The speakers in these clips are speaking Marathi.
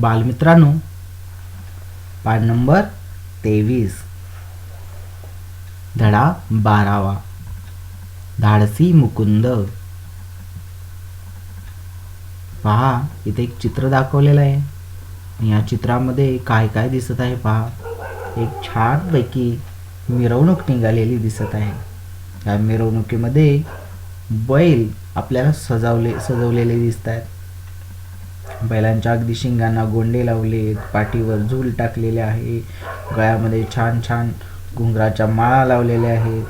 बालमित्रांनो पाठ नंबर तेवीस. धडा बारावा. धाडसी मुकुंद. पहा इथे एक चित्र दाखवलेलं आहे. या चित्रामध्ये काय काय दिसत आहे पहा. एक छानपैकी मिरवणूक निघालेली दिसत आहे. या मिरवणुकीमध्ये बैल आपल्याला सजावले सजवलेले दिसत आहेत बैलांच्या अगदी शिंगांना गोंडे लावलेत पाठीवर झूल टाकलेले आहे गळ्यामध्ये छान छान घुंगराच्या माळा लावलेल्या आहेत.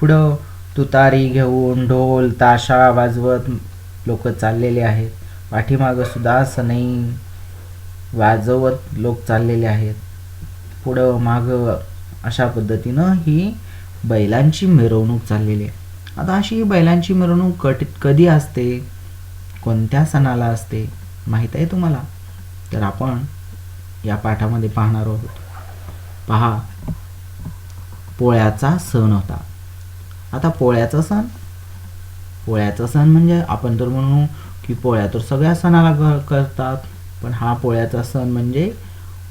पुढं तुतारी घेऊन ढोल ताशा वाजवत लोक चाललेले आहेत. पाठीमागं सुद्धा सनई वाजवत लोक चाललेले आहेत. पुढं मागं अशा पद्धतीनं ही बैलांची मिरवणूक चाललेली आहे. आता अशी ही बैलांची मिरवणूक कट कधी असते? कोणत्या सणाला असते? माहीत आहे तुम्हाला? तर आपण या पाठामध्ये पाहणार आहोत. पहा पोळ्याचा सण होता. आता पोळ्याचा सण? पोळ्याचा सण म्हणजे आपण तर म्हणू की पोळ्या तर सगळ्या सणाला करतात पण हा पोळ्याचा सण म्हणजे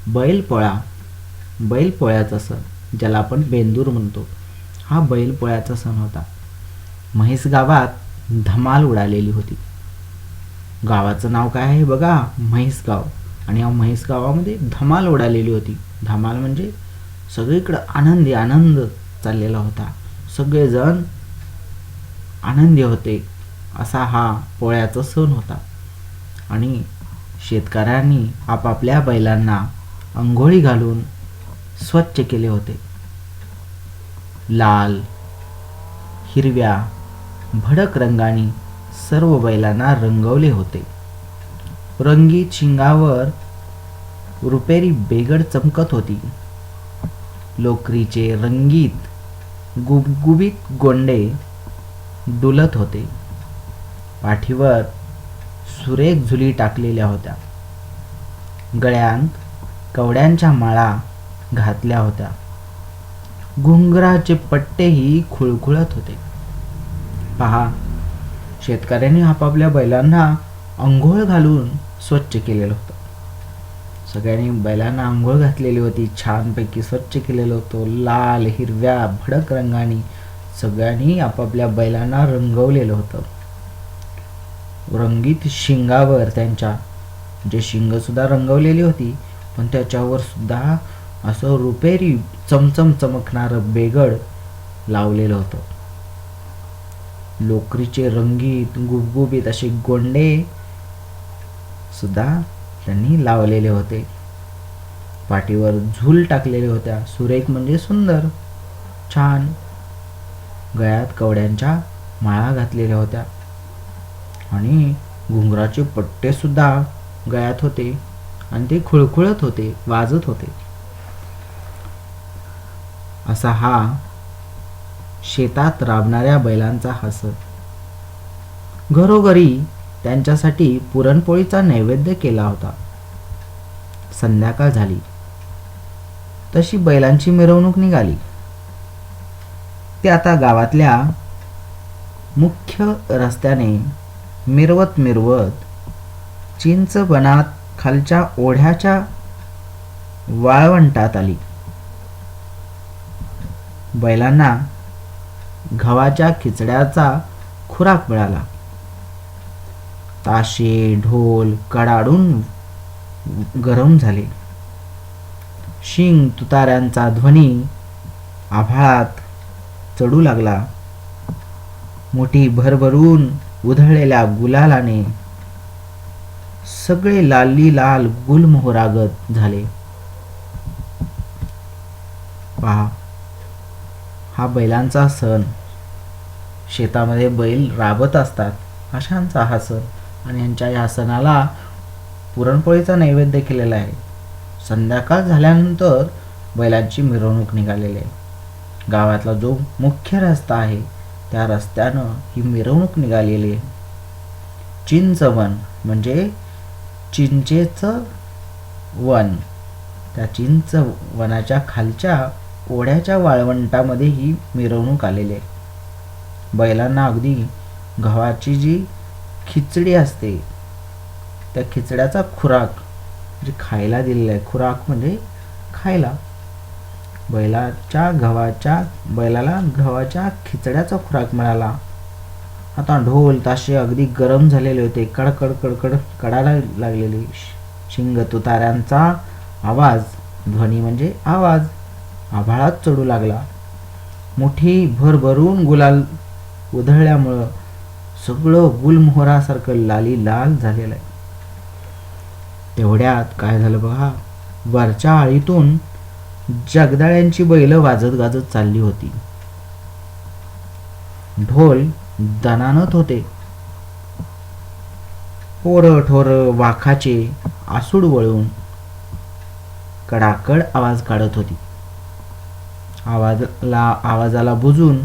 बैलपोळा. बैलपोळ्याचा सण ज्याला आपण बेंदूर म्हणतो. हा बैलपोळ्याचा सण होता. म्हैस गावात धमाल उडालेली होती. गावाचं नाव काय आहे बघा? म्हैसगाव. आणि या म्हैस गावामध्ये धमाल उडालेली होती. धमाल म्हणजे सगळीकडं आनंदी आनंद चाललेला होता. सगळेजण आनंदी होते असा हा पोळ्याचा सण होता. आणि शेतकऱ्यांनी आपापल्या बैलांना अंघोळी घालून स्वच्छ केले होते. लाल हिरव्या भडक रंगाने सर्व बैलांना रंगवले होते. रंगीत शिंगावर रुपेरी बेगड चमकत होती. लोकरीचे रंगीत गुबगुबीत गोंडे डुलत होते. पाठीवर सुरेख झुली टाकलेल्या होत्या. गळ्यांत कवड्यांच्या माळा घातल्या होत्या. घुंगराचे पट्टेही खुळखुळत होते. पहा शेतकऱ्यांनी आपापल्या बैलांना अंघोळ घालून स्वच्छ केलेलं होतं. सगळ्यांनी बैलांना आंघोळ घातलेली होती छानपैकी स्वच्छ केलेलं होतं. लाल हिरव्या भडक रंगाने सगळ्यांनी आपापल्या बैलांना रंगवलेलं होतं. रंगीत शिंगावर त्यांच्या जे शिंग सुद्धा रंगवलेली होती पण त्याच्यावर सुद्धा असं रुपेरी चमचम चमकणारं बेगड लावलेलं होतं. लोकरीचे रंगीत गुबगुबीत असे गोंडे सुद्धा त्यांनी लावलेले होते. पाठीवर झूल टाकलेले होत्या. सुरेख म्हणजे सुंदर छान गळ्यात कवड्यांच्या माळा घातलेल्या होत्या. आणि घुंगराचे पट्टे सुद्धा गळ्यात होते आणि ते खुळखुळत होते वाजत होते. असा हा शेतात राबणाऱ्या बैलांचा हसत. घरोघरी त्यांच्यासाठी पुरणपोळीचा नैवेद्य केला होता. संध्याकाळ झाली. तशी बैलांची मिरवणूक निघाली. ते आता गावातल्या मुख्य रस्त्याने मिरवत मिरवत चिंच बनात खालच्या ओढ्याच्या वाळवंटात आली. बैलांना गव्हाच्या खिचड्याचा खुराक मिळाला. ताशे ढोल कडाडून गरम झाले. शिंग तुताऱ्यांचा ध्वनी आभाळात चढू लागला. मोठी भरभरून उधळलेल्या गुलालाने सगळे लाली लाल गुलमोहरागत झाले. पहा हा बैलांचा सण. शेतामध्ये बैल राबत असतात अशांचा हा सण. आणि यांच्या या सणाला पुरणपोळीचा नैवेद्य केलेला आहे. संध्याकाळ झाल्यानंतर बैलांची मिरवणूक निघालेली आहे. गावातला जो मुख्य रस्ता आहे त्या रस्त्यानं ही मिरवणूक निघालेली आहे. चिंचवन म्हणजे चिंचेचं वन. त्या चिंच वनाच्या खालच्या ओढ्याच्या वाळवंटामध्ये ही मिरवणूक आलेली आहे. बैलांना अगदी गव्हाची जी खिचडी असते त्या खिचड्याचा खुराक जे खायला दिलेला आहे. खुराक म्हणजे खायला. बैलाच्या गव्हाच्या बैलाला गव्हाच्या खिचड्याचा खुराक मिळाला. आता ढोल ताशे अगदी गरम झालेले होते. कडकड कडकड कडायला लागलेले. शिंग तुताऱ्यांचा आवाज ध्वनी म्हणजे आवाज. आभाळात चढू लागला. मोठी भरभरून गुलाल उधळल्यामुळं सगळं गुलमोहरासारखं लाली लाल झालेलं आहे. तेवढ्यात काय झालं बघा? वरच्या आळीतून जगदाळ्यांची बैल वाजत गाजत चालली होती. ढोल दणानत होते. पोर ठोर वाखाचे आसूड वळून कडाकड आवाज काढत होती. आवाजला आवाजाला बुजून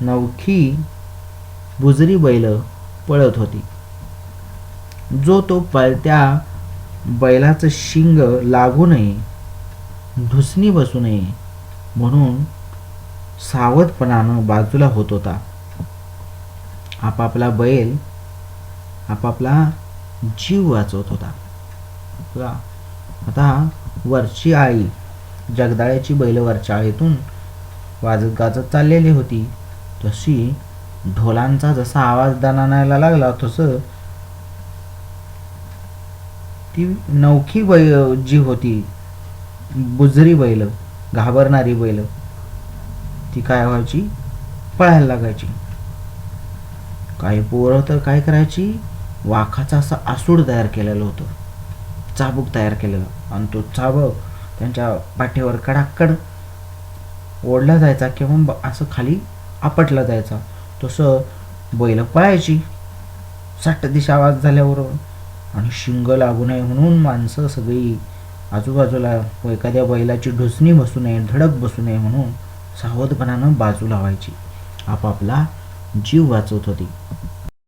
नवखी बुजरी बैल पळत होती. जो तो पळत्या बैलाचं शिंग लागू नये ढुसणी बसू नये म्हणून सावधपणानं बाजूला होत होता. आपापला बैल आपापला जीव वाचवत होता. आता वरची आई जगदाळ्याची बैल वरच्या वाजत गाजत चाललेली होती. तशी ढोलांचा जसा आवाज दणाणायला लागला तसं ती नवखी बैल जी होती बुजरी बैल घाबरणारी बैल ती काय व्हायची? पळायला लागायची. काही पोरं तर काय करायची? वाखाचा असा आसूड तयार केलेलं होतं. चाबूक तयार केलेलं. आणि तो चाबक त्यांच्या पाठीवर कडाकड ओढला जायचा किंवा असं खाली आपटला जायचा. तसं बैल पळायची. सट्ट दिशा आवाज झाल्यावर आणि शिंग लागू नये म्हणून माणसं सगळी आजूबाजूला व एखाद्या बैलाची ढुसणी बसू नये धडक बसू नये म्हणून सावधपणानं बाजू लावायची. आपापला जीव वाचवत होती.